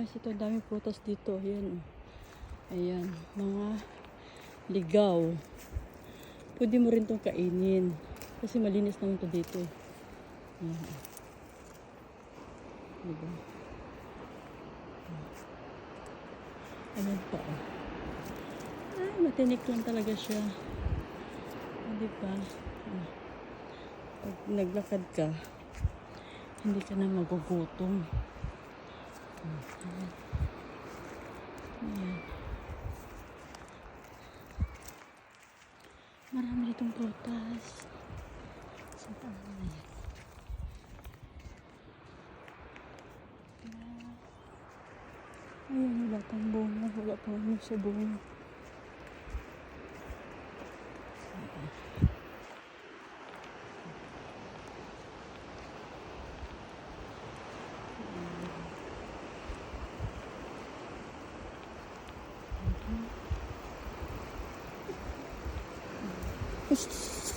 guys, ito daming prutas dito. Ayan. oh. Ayan, mga ligaw. Pwede mo rin itong kainin. Kasi malinis naman ito dito. eh. Ayan. Diba? Ayan pa. oh. Ay, matinik lang talaga siya. Di ba? Ah. Pag naglakad ka, hindi ka na magugutom. Ayan. Marami ditong prutas. Sa taas na yan. Ayan, wala pang bunga. Wala pang ano sa bunga. よし